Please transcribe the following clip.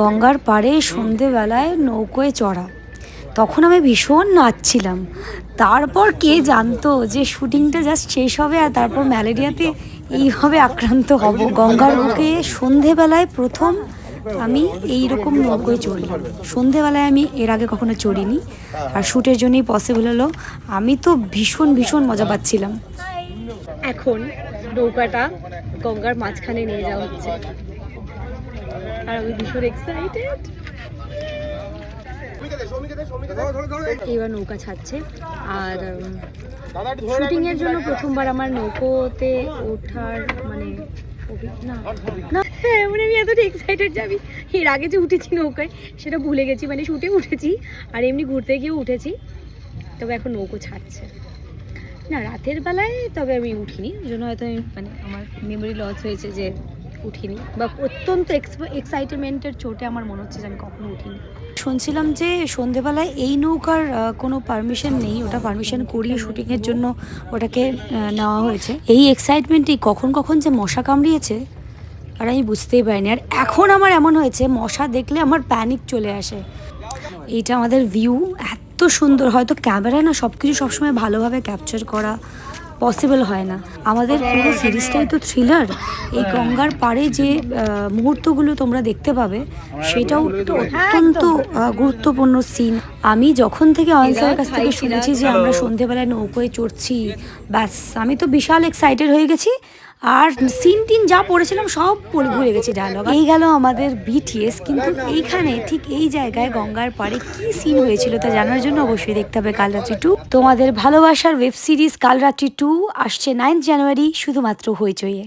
গঙ্গার পাড়ে সন্ধেবেলায় নৌকোয় চড়া। তখন আমি ভীষণ নাচছিলাম। তারপর কে জানতো যে শুটিংটা জাস্ট শেষ হবে আর তারপর ম্যালেরিয়াতে এইভাবে আক্রান্ত হব। গঙ্গার বুকে সন্ধেবেলায় প্রথম আমি এই রকম নৌকোয় চড়লাম। সন্ধেবেলায় আমি এর আগে কখনো চড়িনি আর শ্যুটের জন্যই পসিবল হলো। আমি তো ভীষণ ভীষণ মজা পাচ্ছিলাম। এখন নৌকাটা গঙ্গার মাঝখানে নিয়ে যাওয়া হচ্ছে। আর আমি ভীষণ এক্সাইটেড এবার নৌকা ছাড়ছে। আর শুটিং এর জন্য প্রথমবার আমার নৌকোতে ওঠার মানে না হ্যাঁ মানে আমি এতটা এক্সাইটেড যাবি এর আগে যে উঠেছি নৌকায়, সেটা ভুলে গেছি। মানে শুটে উঠেছি, আর এমনি ঘুরতে গিয়েও উঠেছি। তবে এখন নৌকো ছাড়ছে। না, রাতের বেলায় তবে আমি উঠিনি। ওই জন্য হয়তো আমি মানে আমার মেমোরি লস হয়েছে যে উঠিনি বা অত্যন্ত এক্সাইটমেন্টের চোটে আমার মনে হচ্ছে যে আমি কখনো উঠিনি। শুনছিলাম যে সন্ধেবেলায় এই নৌকার কোনো পারমিশন নেই, ওটা পারমিশন করিয়ে শুটিংয়ের জন্য ওটাকে নেওয়া হয়েছে। এই এক্সাইটমেন্টই কখন কখন যে মশা কামড়িয়েছে, আর আমি বুঝতেই পারিনি। আর এখন আমার এমন হয়েছে, মশা দেখলে আমার প্যানিক চলে আসে। এইটা আমাদের ভিউ এত সুন্দর। হয়তো ক্যামেরায় না সব কিছু সবসময় ভালোভাবে ক্যাপচার করা পসিবল হয় না। আমাদের পুরো সিরিজটাই তো থ্রিলার এই গঙ্গার পাড়ে যে মুহূর্তগুলো তোমরা দেখতে পাবে, সেটাও তো অত্যন্ত গুরুত্বপূর্ণ সিন আমি যখন থেকে অয়নসারের কাছ থেকে শুনেছি যে আমরা সন্ধেবেলায় নৌকোয় চড়ছি, ব্যাস, আমি তো বিশাল এক্সাইটেড হয়ে গেছি। আর সিন টিন যা পড়েছিলাম সব পড়ে ভুলে গেছি ডায়লগ এই গেল আমাদের বিটিএস কিন্তু এইখানে ঠিক এই জায়গায় গঙ্গার পাড়ে কি সিন হয়েছিল তা জানার জন্য অবশ্যই দেখতে হবে কাল রাত্রি টু তোমাদের ভালোবাসার ওয়েব সিরিজ কাল রাত্রি টু আসছে নাইন্থ জানুয়ারি শুধুমাত্র হইচইয়ে।